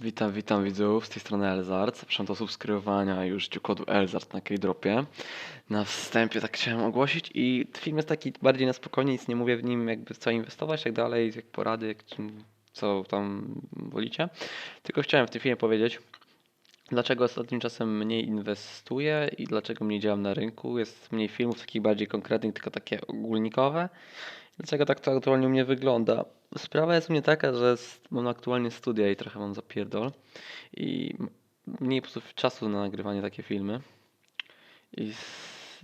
Witam, witam widzów, z tej strony Elzart. Zapraszam do subskrybowania już kodu Elzart na Keydropie. Na wstępie tak chciałem ogłosić i film jest taki bardziej na spokojnie, nic nie mówię w nim jakby co inwestować i tak dalej, jak porady, jak, co tam wolicie. Tylko chciałem w tym filmie powiedzieć, dlaczego ostatnim czasem mniej inwestuję i dlaczego mniej działam na rynku. Jest mniej filmów takich bardziej konkretnych, tylko takie ogólnikowe. Dlaczego tak to aktualnie u mnie wygląda? Sprawa jest u mnie taka, że mam aktualnie studia i trochę mam zapierdol i mniej po prostu czasu na nagrywanie takie filmy. I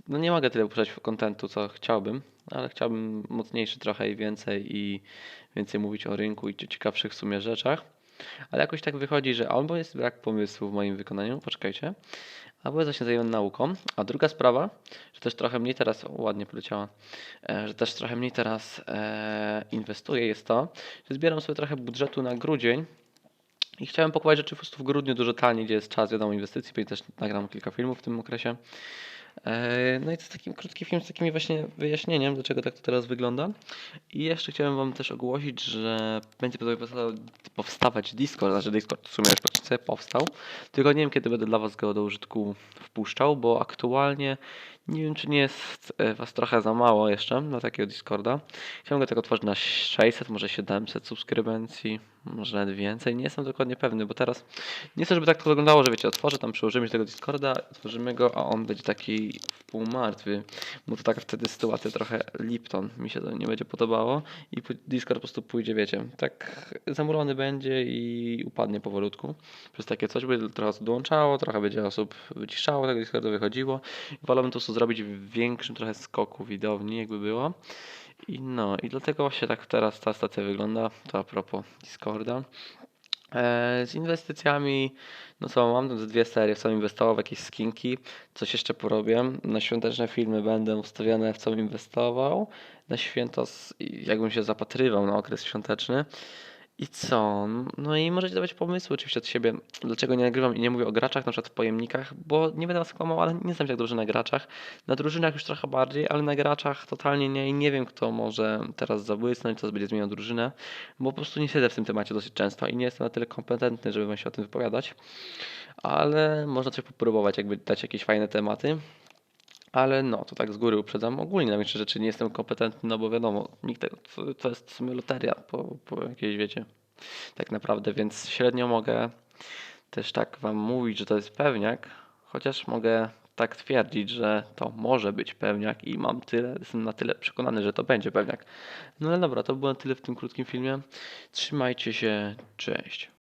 no nie mogę tyle puszczać kontentu, co chciałbym, ale chciałbym mocniejszy trochę i więcej i więcej mówić o rynku i ciekawszych w sumie rzeczach. Ale jakoś tak wychodzi, że albo jest brak pomysłu w moim wykonaniu, poczekajcie, albo właśnie zajęty nauką. A druga sprawa, że też trochę mniej teraz, o, ładnie poleciała, e, że też trochę mniej teraz e, inwestuję, jest to, że zbieram sobie trochę budżetu na grudzień i chciałem pokupować rzeczy po prostu w grudniu dużo taniej, gdzie jest czas, wiadomo, inwestycji, i też nagram kilka filmów w tym okresie. E, No i to jest taki krótki film z takimi właśnie wyjaśnieniem, dlaczego tak to teraz wygląda. I jeszcze chciałem Wam też ogłosić, że będzie powstawać Discord, znaczy Discord w sumie już powstał, tylko nie wiem kiedy będę dla Was go do użytku wpuszczał, bo aktualnie nie wiem czy nie jest e, Was trochę za mało jeszcze na takiego Discorda. Chciałem go tak otworzyć na 600, może 700 subskrybencji, może nawet więcej, nie jestem dokładnie pewny, bo teraz nie chcę, żeby tak to wyglądało, że wiecie, otworzę tam, przyłożymy tego Discorda, otworzymy go, a on będzie taki półmartwy, bo to taka wtedy sytuacja trochę Lipton, mi się to nie będzie podobało i Discord po prostu pójdzie, wiecie, tak zamulony będzie i upadnie powolutku. Przez takie coś będzie trochę osób dołączało, trochę będzie osób wyciszało, tego Discorda wychodziło. Wolałbym to zrobić w większym trochę skoku widowni, jakby było. I no, i dlatego właśnie tak teraz ta stacja wygląda, to a propos Discorda. E, z inwestycjami, no co mam, ze dwie serie, w co inwestował, w jakieś skinki, coś jeszcze porobię. Na świąteczne filmy będę ustawione, w co inwestował. Na święto, jakbym się zapatrywał na okres świąteczny. I co? No i możecie dawać pomysły oczywiście od siebie, dlaczego nie nagrywam i nie mówię o graczach, na przykład w pojemnikach, bo nie będę was kłamał, ale nie znam się tak dobrze na graczach. Na drużynach już trochę bardziej, ale na graczach totalnie nie i nie wiem, kto może teraz zabłysnąć, co będzie zmieniał drużynę, bo po prostu nie siedzę w tym temacie dosyć często i nie jestem na tyle kompetentny, żeby wam się o tym wypowiadać, ale można coś popróbować, jakby dać jakieś fajne tematy. Ale no, to tak z góry uprzedzam. Ogólnie na większość rzeczy nie jestem kompetentny, no bo wiadomo, nikt tego, to, jest w sumie loteria po, po jakiejś, wiecie, tak naprawdę, więc średnio mogę też tak wam mówić, że to jest pewniak, chociaż mogę tak twierdzić, że to może być pewniak i mam tyle, jestem na tyle przekonany, że to będzie pewniak. No ale dobra, to było tyle w tym krótkim filmie. Trzymajcie się, cześć.